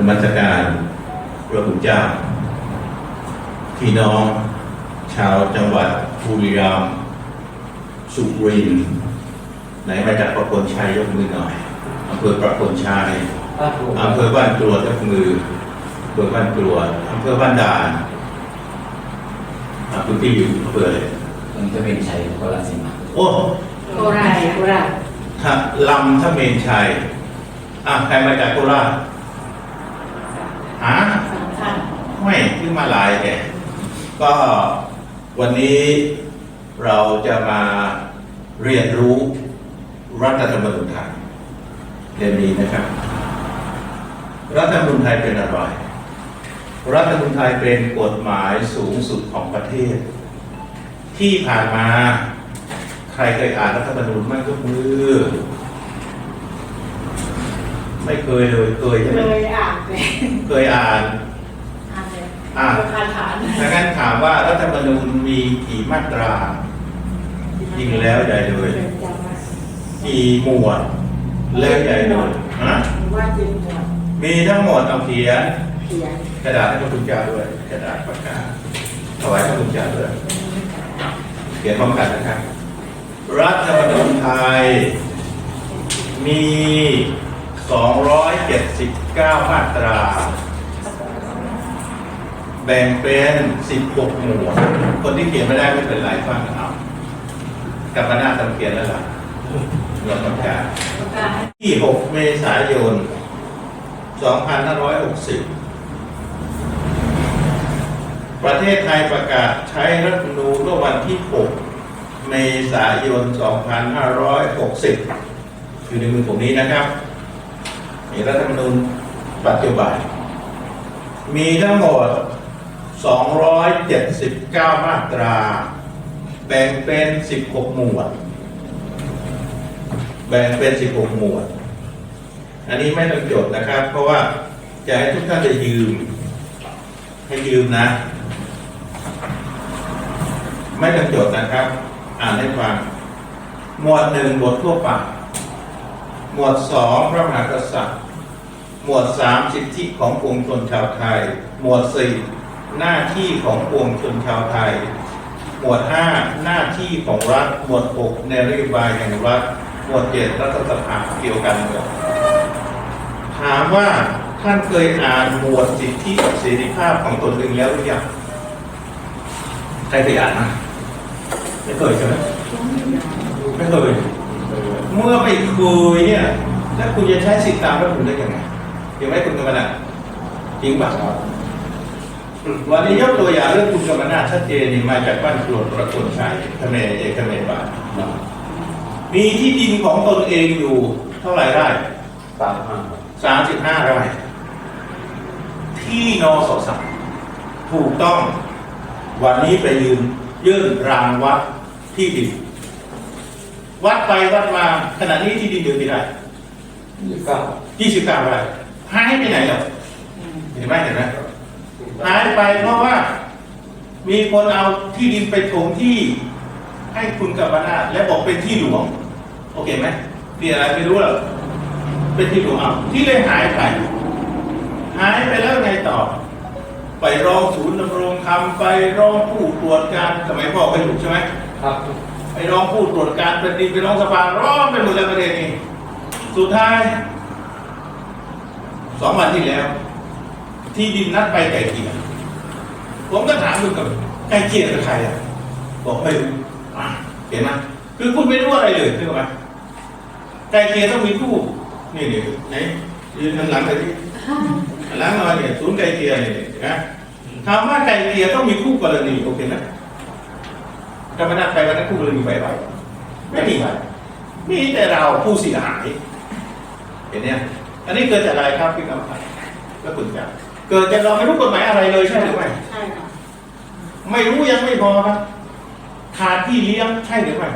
นมัสการพระคุณเจ้า พี่น้อง ชาวจังหวัดบุรีรัมย์สุรินทร์ไหนมาจากประโคนชัยยกมือหน่อยอำเภอประโคนชัยอำเภอบ้านกรวดยกมืออำเภอบ้านกรวดอำเภอบ้านด่านอำเภอที่อยู่อำเภออะไรมันจะเป็นชัยโคราชสิมาโอ้โคราชโคราชถ้าลำถ้าเมนชัยอะใครมาจากโคราช หาสามท่านไม่ขึ้นมาหลายแกก็วันนี้เราจะมาเรียนรู้รัฐธรรมนูญไทยเรียนนี้นะครับ รัฐธรรมนูญไทยเป็นอะไร รัฐธรรมนูญไทยเป็นกฎหมายสูงสุดของประเทศ ที่ผ่านมาใครเคยอ่านรัฐธรรมนูญบ้างยกมือ ไม่เคยเลยเคยใช่ไหมเลยอ่านเลยเคยอ่านอ่านเลยอ่านคาถานดังนั้นถามว่ารัฐธรรมนูญมีกี่มาตราจริงแล้วใหญ่เลยจำว่ากี่หมวดแล้วใหญ่เลยฮะว่าจริงหมดมีทั้งหมดเอาเขียนเขียนกระดาษให้พระคุณเจ้าด้วยกระดาษปากกาถวายพระคุณเจ้าด้วยเขียนพร้อมกันนะครับรัฐธรรมนูญไทยมี 279 มาตรา แบ่งเป็น 16 หมวด คนที่เขียนไม่ได้ไม่เป็นไรฟังเอากลับมาหน้าตำเขียนแล้วล่ะยอมประกาศประกาศที่ 6 เมษายน 2560 ประเทศไทยประกาศใช้รัฐธรรมนูญเมื่อวันที่ 6 เมษายน 2560 อยู่ในมือผมนี้นะครับ มีรัฐธรรมนูญปัจจุบัน มีทั้งหมด 279 มาตรา แบ่งเป็น 16 หมวด แบ่งเป็น 16 หมวด อันนี้ไม่ต้องจดนะครับ เพราะว่าจะให้ทุกท่านจะยืม ให้ยืมนะ ไม่ต้องจดนะครับ อ่านให้ฟัง หมวดหนึ่งบททั่วไป หมวดสองพระมหากษัตริย์ หมวดสามสิทธิของปวงชนชาวไทย หมวดสี่หน้าที่ของปวงชนชาวไทย หมวดห้าหน้าที่ของรัฐ หมวดหกแนนโยบายแห่งรัฐ หมวดเจ็ดรัฐสภาเกี่ยวกันเมืองถามว่าท่านเคยอ่านหมวดสิทธิเสรีภาพของตนเองแล้วหรือยังใครเคยอ่านนะไม่เคยใช่ไหมไม่เคย เมื่อไม่เคยเนี่ยแล้วคุณจะใช้สิทธิตามรัฐธรรมนูญได้ยังไงยังไหมคุณกรรมนาถจริงป่ะวันนี้ยกตัวอย่างเรื่องคุณกรรมนาถชัดเจนนี่มาจากบ้านกรวดประโคนชัยเขมรเอกเขมรบาทมีที่ดินของตนเองอยู่เท่าไหร่ไร่สามห้าสามสิบห้าไร่ที่นอสสามถูกต้อง วันนี้ไปยืนยื่นรางวัดที่ดิน วัดไปวัดมาขณะนี้ที่ดินเดือนกี่ไร่ยี่สิบเก้ายี่สิบเก้าไร่หายไปไหนหรอเห็นไหมเห็นไหมหายไปเพราะว่า มีคนเอาที่ดินไปถมที่ให้คุณกับบนาถและบอกเป็นที่หลวง โอเคไหมนี่อะไรไม่รู้หรอกเป็นที่หลวงเอาที่เลยหายไป หายไปแล้วไงต่อ ไปร้องศูนย์ดำรงธรรมไปร้องผู้ตรวจการสมัยพ่อไปอยู่ใช่ไหมครับ ไปร้องผู้ตรวจการแผ่นดินไปร้องสภาร้องไปหมดเลยประเด็นนี้ สุดท้ายสองวันที่แล้ว ที่ดินนัดไปไก่เกี่ยผมก็ถามดูกับไก่เกี่ยกับใครอะบอกไม่รู้เห็นไหมคือคุณไม่รู้อะไรเลยใช่ไหมไก่เกี่ยต้องมีคู่นี่นี่ไหนยืนข้างหลังไปที่หลังมาเนี่ยศูนย์ไก่เกี่ยเนี่ยนะถามว่าไก่เกี่ยต้องมีคู่กรณีโอเคไห มกรรมนาถไปวันนั้นคู่กรณีไปไหมไม่มีมีแต่เราผู้เสียหาย เห็นเนี่ยอันนี้เกิดจากอะไรครับพี่กำพันก็คุณจับเกิดจากเราไม่รู้กฎหมายอะไรเลยใช่หรือไม่ใช่ค่ะไม่รู้ยังไม่พอครับขาดที่เลี้ยงใช่หรือไม่